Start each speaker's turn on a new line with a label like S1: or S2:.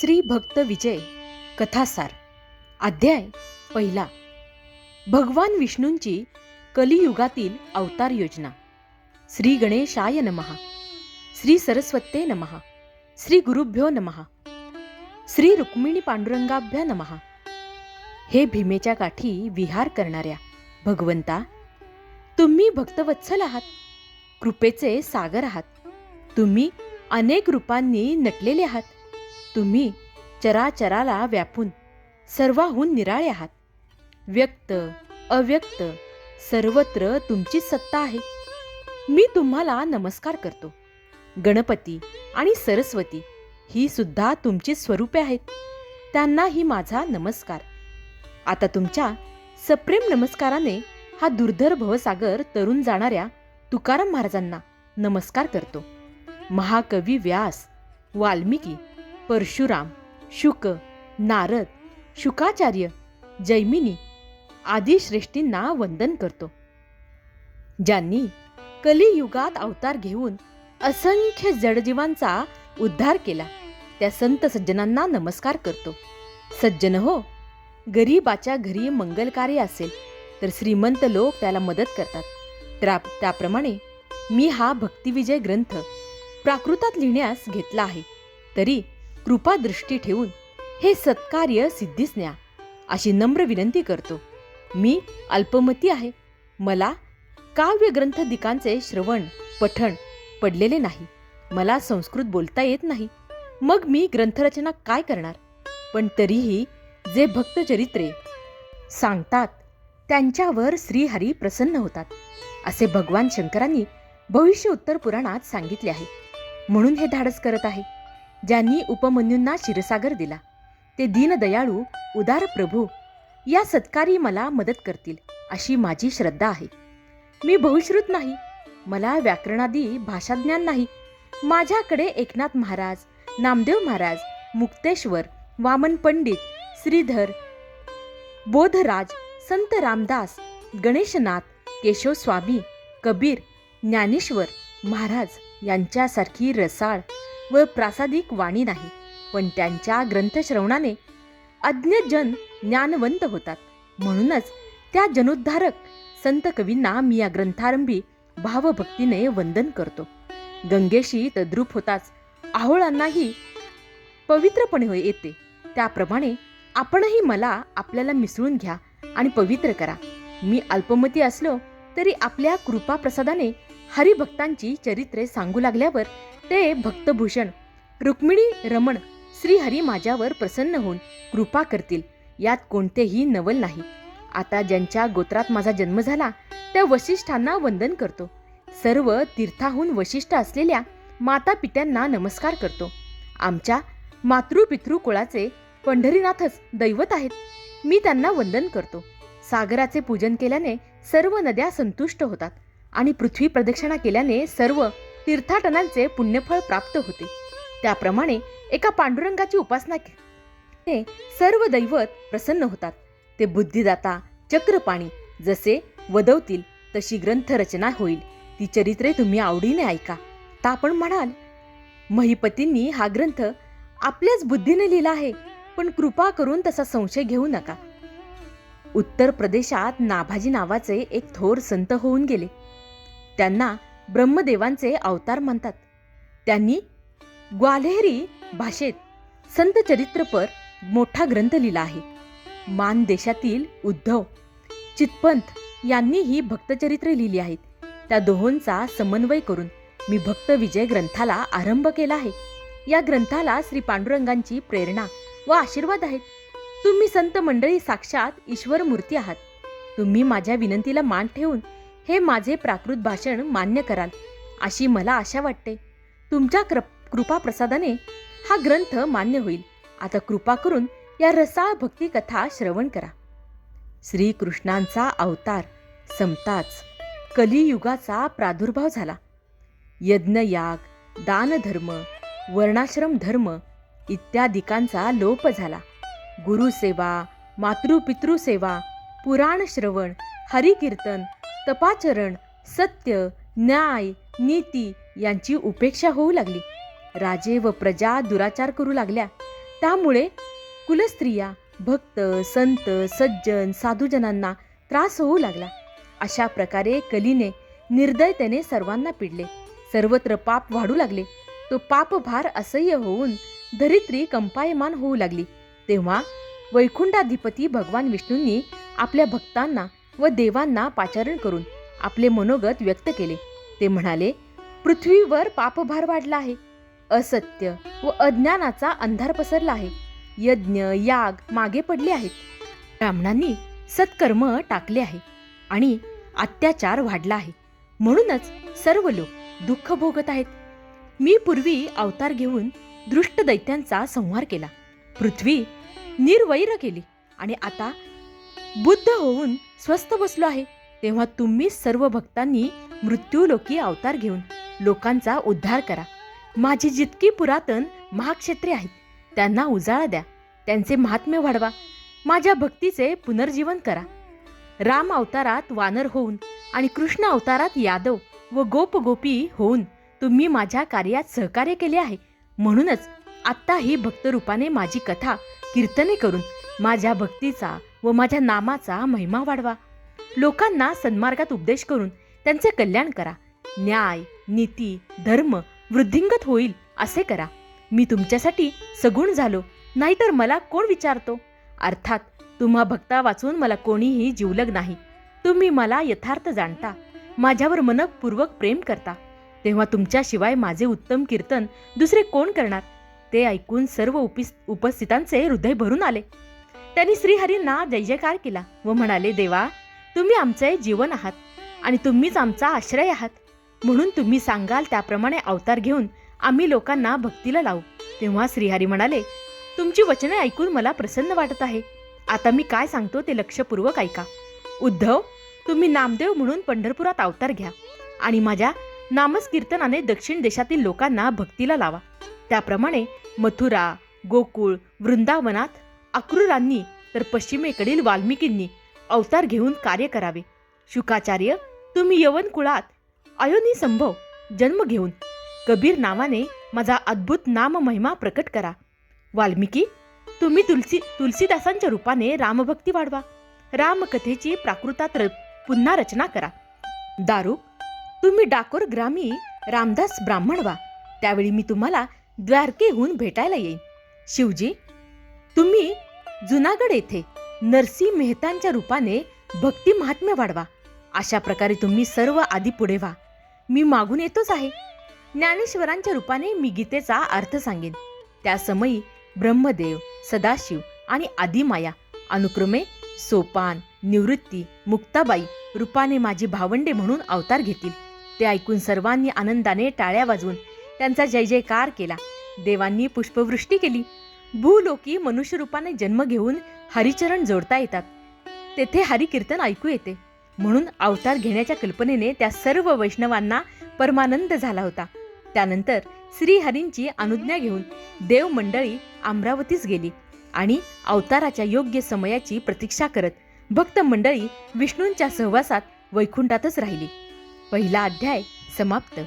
S1: श्री भक्त विजय कथासार अध्याय पहिला. भगवान विष्णूंची कलियुगातील अवतार योजना. श्री गणेशाय नमहा श्री सरस्वते नमहा श्री गुरुभ्यो नमहा श्री रुक्मिणी पांडुरंगाभ्या नमहा हे भीमेच्या काठी विहार करणाऱ्या भगवंता तुम्ही भक्तवत्सल आहात. कृपेचे सागर आहात. तुम्ही अनेक रूपांनी नटलेले आहात. तुम्ही चराचराला व्यापून सर्वाहून निराळे आहात. व्यक्त अव्यक्त सर्वत्र तुमची सत्ता आहे. मी तुम्हाला नमस्कार करतो. गणपती आणि सरस्वती ही सुद्धा तुमची स्वरूपे आहेत. त्यांनाही माझा नमस्कार. आता तुमच्या सप्रेम नमस्काराने हा दुर्धर भवसागर तरुण जाणाऱ्या तुकाराम महाराजांना नमस्कार करतो. महाकवी व्यास वाल्मिकी परशुराम शुक नारद शुकाचार्य जैमिनी आदी श्रेष्ठींना वंदन करतो. ज्यांनी कलियुगात अवतार घेऊन असंख्य जडजीवांचा उद्धार केला त्या संत सज्जनांना नमस्कार करतो. सज्जन हो गरीबाच्या घरी मंगल कार्य असेल तर श्रीमंत लोक त्याला मदत करतात. त्या त्याप्रमाणे मी हा भक्तिविजय ग्रंथ प्राकृतात लिहिण्यास घेतला आहे तरी कृपादृष्टी ठेवून हे सत्कार्य सिद्धीस न्या अशी नम्र विनंती करतो. मी अल्पमती आहे. मला काव्यग्रंथदिकांचे दिकांचे श्रवण पठण पडलेले नाही. मला संस्कृत बोलता येत नाही. मग मी ग्रंथरचना काय करणार? पण तरीही जे भक्तचरित्रे सांगतात त्यांच्यावर श्रीहरी प्रसन्न होतात असे भगवान शंकरांनी भविष्य उत्तर पुराणात सांगितले आहे. म्हणून हे धाडस करत आहे. ज्यांनी उपमन्यूंना क्षीरसागर दिला. ते दीनदयाळू उदार प्रभू या सत्कारी मला मदत करतील अशी माझी श्रद्धा आहे. मी बहुश्रुत नाही मला व्याकरणादी भाषाज्ञान नाही. माझ्याकडे एकनाथ महाराज नामदेव महाराज मुक्तेश्वर वामन पंडित श्रीधर बोधराज संत रामदास गणेशनाथ केशव स्वामी कबीर ज्ञानेश्वर महाराज यांच्यासारखी रसाळ व प्रासादिक वाणी नाही पण त्यांच्या ग्रंथश्रवणाने अज्ञजन ज्ञानवंत होतात. म्हणूनच त्या जनोद्धारक संत कवींना मी या ग्रंथारंभी भावभक्तीने वंदन करतो. गंगेशी तद्रूप होताच आहोळांनाही पवित्रपणे हो येते. त्याप्रमाणे आपणही मला आपल्याला मिसळून घ्या आणि पवित्र करा. मी अल्पमती असलो तरी आपल्या कृपा प्रसादाने हरिभक्तांची चरित्रे सांगू लागल्यावर ते भक्तभूषण. रुक्मिणी रमण श्रीहरी माझ्यावर प्रसन्न होऊन कृपा करतील. यात कोणतेही नवल नाही. आता ज्यांच्या गोत्रात माझा जन्म झाला त्या वशिष्ठांना वंदन करतो. सर्व तीर्थाहून वशिष्ठ असलेल्या माता पित्यांना नमस्कार करतो. आमच्या मातृपितृ कुळाचे पंढरीनाथच दैवत आहेत. मी त्यांना वंदन करतो. सागराचे पूजन केल्याने सर्व नद्या संतुष्ट होतात आणि पृथ्वी प्रदक्षिणा केल्याने सर्व तीर्थाटनांचे पुण्यफळ प्राप्त होते. त्याप्रमाणे एका पांडुरंगाची उपासना केली. सर्व दैवत प्रसन्न होतात. ते बुद्धिदाता चक्रपाणी जसे वदवतील तशी ग्रंथरचना होईल. ती चरित्रे तुम्ही आवडीने ऐका. तर आपण म्हणाल महिपतींनी हा ग्रंथ आपल्याच बुद्धीने लिहिला आहे पण कृपा करून तसा संशय घेऊ नका. उत्तर प्रदेशात नाभाजी नावाचे एक थोर संत होऊन गेले. त्यांना ब्रह्मदेवांचे अवतार मानतात. त्यांनी ग्वाल्हेरी भाषेत संत चरित्रपर मोठा ग्रंथ लिहिला आहे. मान देशातील उद्धव चितपंथ यांनी ही भक्तचरित्रे लिहिली आहेत. त्या दोहोंचा समन्वय करून मी भक्त विजय ग्रंथाला आरंभ केला आहे. या ग्रंथाला श्री पांडुरंगांची प्रेरणा व आशीर्वाद आहेत. तुम्ही संत मंडळी साक्षात ईश्वर मूर्ती आहात. तुम्ही माझ्या विनंतीला मान ठेवून हे माझे प्राकृत भाषण मान्य कराल अशी मला आशा वाटते. तुमच्या कृ कृपा प्रसादाने हा ग्रंथ मान्य होईल. आता कृपा करून या रसाळ भक्ती कथा श्रवण करा. श्रीकृष्णांचा अवतार संपताच कलियुगाचा प्रादुर्भाव झाला. यज्ञयाग दानधर्म वर्णाश्रम धर्म इत्यादिकांचा लोप झाला. गुरुसेवा मातृपितृसेवा पुराण श्रवण हरिकीर्तन तपाचरण सत्य न्याय नीती यांची उपेक्षा होऊ लागली. राजे व प्रजा दुराचार करू लागल्या. त्यामुळे कुलस्त्रिया भक्त संत सज्जन साधूजनांना त्रास होऊ लागला. अशा प्रकारे कलीने निर्दयतेने सर्वांना पिडले. सर्वत्र पाप वाढू लागले. तो पापभार असह्य होऊन धरित्री कंपायमान होऊ लागली. तेव्हा वैकुंठाधिपती भगवान विष्णूंनी आपल्या भक्तांना व देवांना पाचारण करून आपले मनोगत व्यक्त केले. ते म्हणाले पृथ्वीवर पापभार वाढला आहे. असत्य व अज्ञानाचा अंधार पसरला आहे. यज्ञ याग मागे पडले आहेत. ब्राह्मणांनी सत्कर्म टाकले आहे आणि अत्याचार वाढला आहे. म्हणूनच सर्व लोक दुःख भोगत आहेत. मी पूर्वी अवतार घेऊन दृष्ट दैत्यांचा संहार केला. पृथ्वी निर्वैर केली आणि आता बुद्ध होऊन स्वस्थ बसलो आहे तेव्हा तुम्ही सर्व भक्तांनी मृत्यूलोकी अवतार घेऊन लोकांचा उद्धार करा. माझी जितकी पुरातन महाक्षेत्रे आहेत त्यांना उजाळा द्या त्यांचे महात्म्य वाढवा माझ्या भक्तीचे पुनर्जीवन करा. राम अवतारात वानर होऊन आणि कृष्ण अवतारात यादव व गोप गोपी होऊन तुम्ही माझ्या कार्यात सहकार्य केले आहे म्हणूनच आत्ता ही भक्तरूपाने माझी कथा कीर्तने करून माझ्या भक्तीचा व माझ्या नामाचा महिमा वाढवा. लोकांना सन्मार्गात उपदेश करून त्यांचे कल्याण करा. न्याय नीती धर्म वृद्धिंगत होईल असे करा. मी तुमच्यासाठी सगुण झालो नाहीतर मला कोण विचारतो? अर्थात तुम्हा भक्ता वाचून मला कोणीही जीवलग नाही. तुम्ही मला यथार्थ जाणता माझ्यावर मनपूर्वक प्रेम करता. तेव्हा तुमच्याशिवाय माझे उत्तम कीर्तन दुसरे कोण करणार? ते ऐकून सर्व उपिस उपस्थितांचे हृदय भरून आले. त्यांनी श्रीहरींना जय जयकार केला व म्हणाले देवा तुम्ही आमचे जीवन आहात आणि तुम्हीच आमचा आश्रय आहात. म्हणून तुम्ही सांगाल त्याप्रमाणे अवतार घेऊन आम्ही लोकांना भक्तीला लावू. तेव्हा श्रीहरी म्हणाले तुमची वचने ऐकून मला प्रसन्न वाटत आहे. आता मी काय सांगतो ते लक्षपूर्वक ऐका. उद्धव तुम्ही नामदेव म्हणून पंढरपुरात अवतार घ्या आणि माझ्या नामस्कीर्तनाने दक्षिण देशातील लोकांना भक्तीला लावा. त्याप्रमाणे मथुरा गोकुळ वृंदावनात अक्रूरांनी तर पश्चिमेकडील वाल्मिकींनी अवतार घेऊन कार्य करावे. शुकाचार्य तुम्ही यवन कुळात अयोनी संभव जन्म घेऊन कबीर नावाने माझा अद्भुत नाम महिमा प्रकट करा. वाल्मिकी तुम्ही तुलसी तुलसीदासांच्या रूपाने रामभक्ती वाढवा. रामकथेची प्राकृतात र- पुन्हा रचना करा. दारू तुम्ही डाकोर ग्रामी रामदास ब्राह्मण व्हा. त्यावेळी मी तुम्हाला द्वारकेहून भेटायला येईन. शिवजी तुम्ही जुनागड येथे नरसी मेहतांच्या रूपाने भक्ती महात्म्य वाढवा. अशा प्रकारे तुम्ही सर्व आधी पुढे व्हा. मी मागून येतोच आहे. ज्ञानेश्वरांच्या रूपाने मी गीतेचा अर्थ सांगेन. त्या समयी ब्रह्मदेव सदाशिव आणि आदिमाया अनुक्रमे सोपान निवृत्ती मुक्ताबाई रूपाने माझी भावंडे म्हणून अवतार घेतील. ते ऐकून सर्वांनी आनंदाने टाळ्या वाजवून त्यांचा जय जयकार केला. देवांनी पुष्पवृष्टी केली. भूलोकी मनुष्यरूपाने जन्म घेऊन हरिचरण जोडता येतात. तेथे हरिकीर्तन ऐकू येते. म्हणून अवतार घेण्याच्या कल्पनेने त्या सर्व वैष्णवांना परमानंद झाला होता. त्यानंतर श्रीहरींची अनुज्ञा घेऊन देव मंडळी अमरावतीस गेली आणि अवताराच्या योग्य समयाची प्रतीक्षा करत भक्त मंडळी विष्णूंच्या सहवासात वैकुंठातच राहिली. पहिला अध्याय समाप्त.